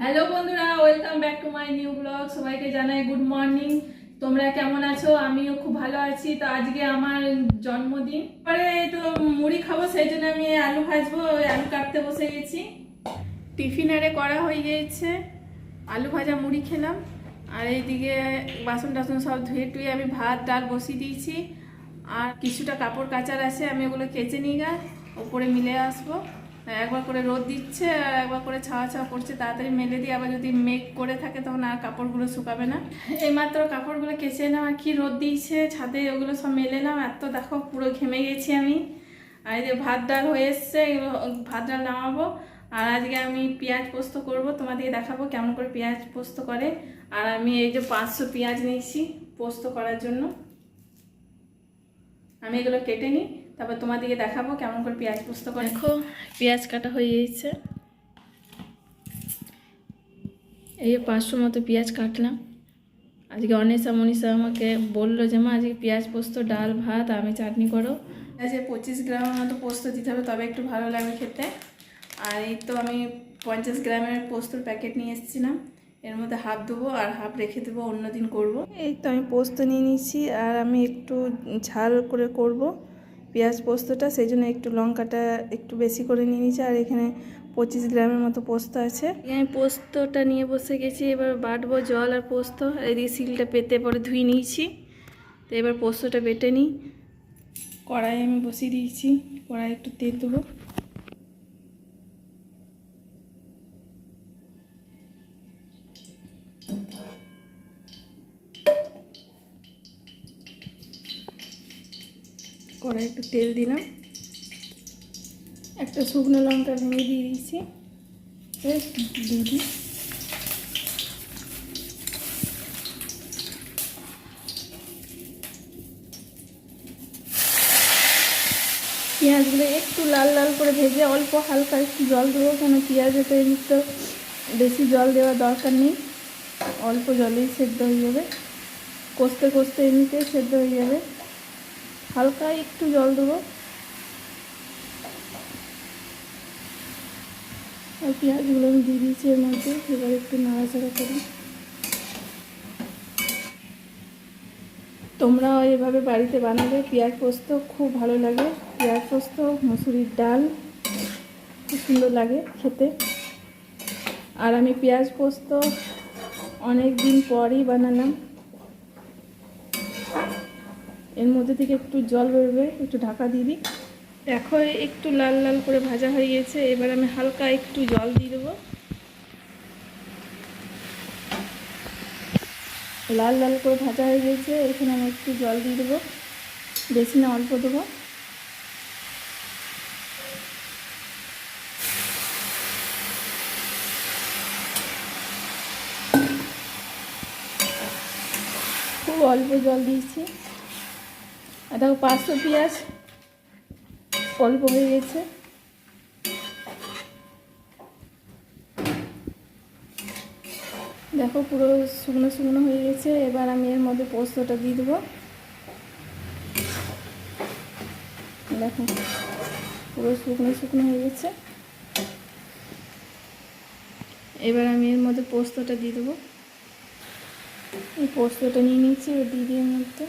Hello বন্ধুরা, welcome back to my new blog. সবাইকে জানাই গুড মর্নিং। তোমরা কেমন আছো? আমিও খুব ভালো আছি। তো আজকে আমার জন্মদিন। পরে তো মুড়ি খাব, সেই জন্য আমি আলু ভাজবো আলু কাটতে বসে গেছি। টিফিন আরে করা হয়ে গিয়েছে আলু ভাজা মুড়ি খেলাম। আর এইদিকে বাসন টাসন সব ধুয়ে টুয়ে আমি ভাত, ডাল বসিয়ে দিয়েছি। আর কিছুটা কাপড় কাচার আছে, আমি ওগুলো কেচে নিয়ে গা, ওপরে মিলে আসব। একবার করে রোদ দিচ্ছে, আর একবার করে ছাওয়া ছাওয়া করছে, তাড়াতাড়ি মেলে দিয়ে আবার যদি মেঘ করে থাকে তখন আর কাপড়গুলো শুকাবে না। এইমাত্র কাপড়গুলো কেচে নাম আর কি রোদ দিয়েছে, ছাদে ওগুলো সব মেলে নাম এত দেখো পুরো ঘেমে গেছি আমি। আর এই যে ভাত ডাল হয়ে এসছে, এগুলো ভাত ডাল নামাবো, আর আজকে আমি পেঁয়াজ পোস্ত করব তোমাদেরকে দেখাবো কেমন করে পেঁয়াজ পোস্ত করে। আর আমি এই যে পাঁচশো পেঁয়াজ নিয়েছি পোস্ত করার জন্য। আমি এগুলো কেটে নিই। তারপর তোমাদেরকে দেখাবো কেমন করে পেঁয়াজ পোস্ত করে। দেখো পেঁয়াজ কাটা হয়ে গেছে। এই যে পাঁচশো মতো পেঁয়াজ কাটলাম। আজকে অনেসা মনীষা আমাকে বলল যে মা আজকে পেঁয়াজ পোস্ত ডাল ভাত আমি চাটনি করো। আজকে পঁচিশ গ্রামের মতো পোস্ত দিতে হবে তবে একটু ভালো লাগবে খেতে। আর এই তো আমি পঞ্চাশ গ্রামের পোস্তর প্যাকেট নিয়ে এসেছিলাম। এর মধ্যে হাফ দেবো আর হাফ রেখে দেবো অন্যদিন করব। এই তো আমি পোস্ত নিয়ে নিচ্ছি আর আমি একটু ঝাল করে করব। পেঁয়াজ পোস্তটা, সেই জন্য একটু লঙ্কাটা একটু বেশি করে নিয়ে নিয়েছি, আর এখানে পঁচিশ গ্রামের মতো পোস্ত আছে। আমি পোস্তটা নিয়ে বসে গেছি, এবার বাটবো জল আর পোস্ত এদিকে শিলটা পেতে পরে ধুয়ে নিয়েছি। তো এবার পোস্তটা বেটে নিই। কড়াই আমি বসিয়ে দিয়েছি কড়াই একটু তেল দেবো। কড়াই একটু তেল দিলাম। একটা শুকনো লঙ্কা ভেঙে দিয়ে দিয়েছি। দিয়ে দিই। পেঁয়াজগুলো একটু লাল লাল করে ভেজে অল্প হালকা একটু জল দেবো কেন পেঁয়াজে তো বেশি জল দেওয়ার দরকার নেই। অল্প জলেই সেদ্ধ হয়ে যাবে। কষতে কষতে এমনিতেই সেদ্ধ হয়ে যাবে। হালকা একটু জল দেবো। আর পেঁয়াজগুলো আমি দিয়ে দিয়েছি এর মধ্যে, এবার একটু নাড়াচাড়া করি। তোমরাও এভাবে বাড়িতে বানাবে পেঁয়াজ পোস্ত খুব ভালো লাগে। পেঁয়াজ পোস্ত, মুসুরির ডাল, খুব সুন্দর লাগে খেতে। আর আমি পেঁয়াজ পোস্ত অনেক দিন পরই বানালাম। এর মধ্যে থেকে একটু জল বেরোবে, একটু ঢাকা দিয়ে দিই। দেখো একটু লাল লাল করে ভাজা হয়ে গেছে, এবার আমি হালকা একটু জল দিয়ে দেবো। লাল লাল করে ভাজা হয়ে গেছে, এখানে আমি একটু জল দিয়ে দেবো। বেশি না, অল্প দেবো। খুব অল্প জল দিয়েছি। আর দেখো পাঁচশো পেঁয়াজ অল্প হয়ে গেছে। দেখো পুরো শুকনো শুকনো হয়ে গেছে, এবার আমি এর মধ্যে পোস্তটা দিয়ে দেবো। দেখো পুরো শুকনো শুকনো হয়ে গেছে। এবার আমি এর মধ্যে পোস্তটা দিয়ে দেবো। এই পোস্তটা নিয়ে নিচ্ছি দিয়ে দিয়ে মধ্যে।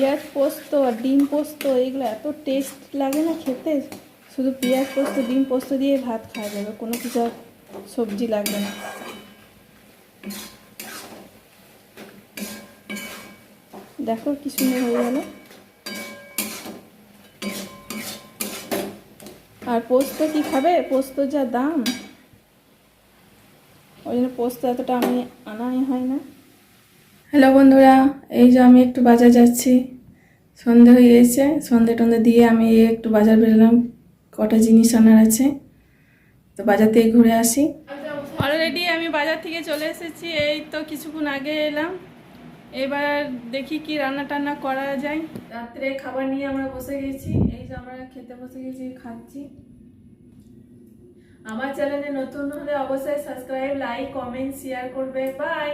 পেঁয়াজ পোস্ত আর ডিম পোস্ত এগুলো এত টেস্ট লাগে না খেতে। শুধু পেঁয়াজ পোস্ত, ডিম পোস্ত দিয়ে ভাত খাওয়া যাবে, কোনো কিছু সবজি লাগবে না। দেখো কি সুন্দর হয়ে গেল। আর পোস্ত কি খাবে? পোস্ত যা দাম। ওই জন্য পোস্ত এতটা আমি আনাই হয় না। হ্যালো বন্ধুরা, এই যে আমি একটু বাজার যাচ্ছি। সন্ধে হয়ে গেছে, সন্ধে টন্ধে দিয়ে আমি একটু বাজার বেরোলাম। কটা জিনিস আনার আছে, তো বাজার থেকে ঘুরে আসি। অলরেডি আমি বাজার থেকে চলে এসেছি, এই তো কিছুক্ষণ আগে এলাম। এবার দেখি কি রান্না টান্না করা যায়। রাত্রে খাবার নিয়ে আমরা বসে গেছি, এই যে আমরা খেতে বসে গেছি, খাচ্ছি। আমার চ্যানেলে নতুন হলে অবশ্যই সাবস্ক্রাইব লাইক কমেন্ট শেয়ার করবে। বাই